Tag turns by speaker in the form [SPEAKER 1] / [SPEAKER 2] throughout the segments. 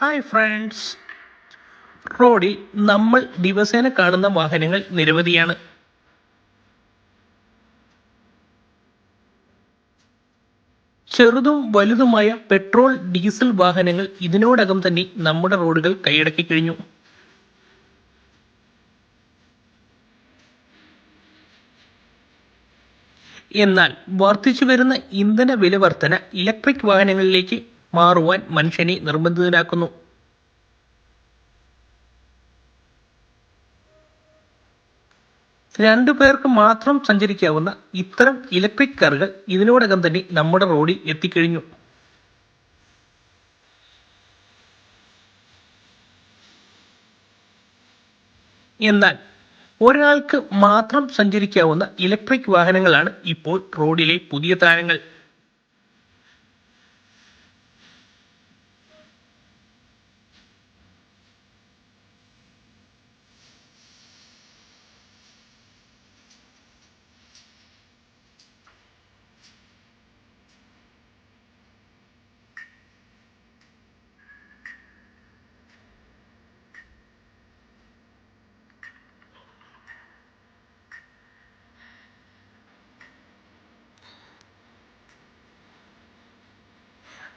[SPEAKER 1] Hi friends റോഡിൽ നമ്മൾ ദിവസേന കാണുന്ന വാഹനങ്ങൾ നിരവധിയാണ്. ചെറുതും വലുതുമായ പെട്രോൾ ഡീസൽ വാഹനങ്ങൾ ഇതിനോടകം തന്നെ നമ്മുടെ റോഡുകൾ കൈയടക്കി കഴിഞ്ഞു. എന്നാൽ വർദ്ധിച്ചു വരുന്ന ഇന്ധന വില വർധന ഇലക്ട്രിക് വാഹനങ്ങളിലേക്ക് മാറുവാൻ മനുഷ്യനെ നിർബന്ധിതനാക്കുന്നു. രണ്ടു പേർക്ക് മാത്രം സഞ്ചരിക്കാവുന്ന ഇത്തരം ഇലക്ട്രിക് കാറുകൾ ഇതിനോടകം തന്നെ നമ്മുടെ റോഡിൽ എത്തിക്കഴിഞ്ഞു. എന്നാൽ ഒരാൾക്ക് മാത്രം സഞ്ചരിക്കാവുന്ന ഇലക്ട്രിക് വാഹനങ്ങളാണ് ഇപ്പോൾ റോഡിലെ പുതിയ താരങ്ങൾ.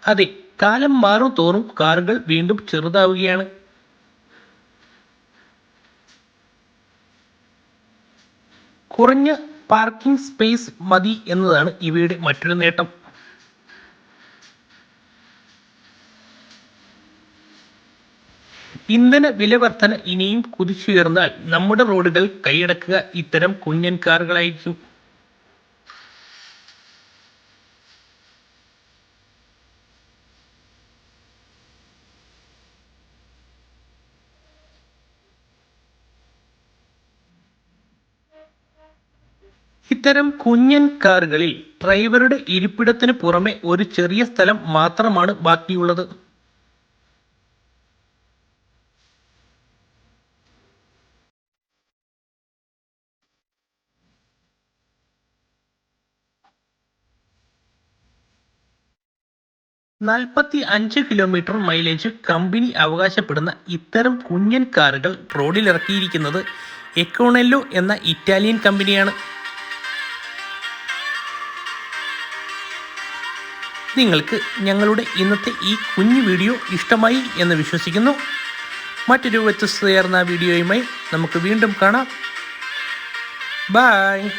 [SPEAKER 1] അതെ കാലം മാറും തോറും കാറുകൾ വീണ്ടും ചെറുതാവുകയാണ്. കുറഞ്ഞ പാർക്കിംഗ് സ്പേസ് മതി എന്നതാണ് ഇവയുടെ മറ്റൊരു നേട്ടം. ഇന്ധന വില വർധന ഇനിയും കുതിച്ചുയർന്നാൽ നമ്മുടെ റോഡുകൾ കൈയടക്കുക ഇത്തരം കുഞ്ഞൻ കാറുകളായിരിക്കും. ഇത്തരം കുഞ്ഞൻ കാറുകളിൽ ഡ്രൈവറുടെ ഇരിപ്പിടത്തിന് പുറമെ ഒരു ചെറിയ സ്ഥലം മാത്രമാണ് ബാക്കിയുള്ളത്. നാൽപ്പത്തി അഞ്ച് കിലോമീറ്റർ മൈലേജ് കമ്പനി അവകാശപ്പെടുന്ന ഇത്തരം കുഞ്ഞൻ കാറുകൾ റോഡിലിറക്കിയിരിക്കുന്നത് എക്കോണെല്ലോ എന്ന ഇറ്റാലിയൻ കമ്പനിയാണ്. നിങ്ങൾക്ക് ഞങ്ങളുടെ ഇന്നത്തെ ഈ കുഞ്ഞു വീഡിയോ ഇഷ്ടമായി എന്ന് വിശ്വസിക്കുന്നു. മറ്റൊരു വ്യത്യസ്തയർന്ന വീഡിയോയുമായി നമുക്ക് വീണ്ടും കാണാം. ബായ്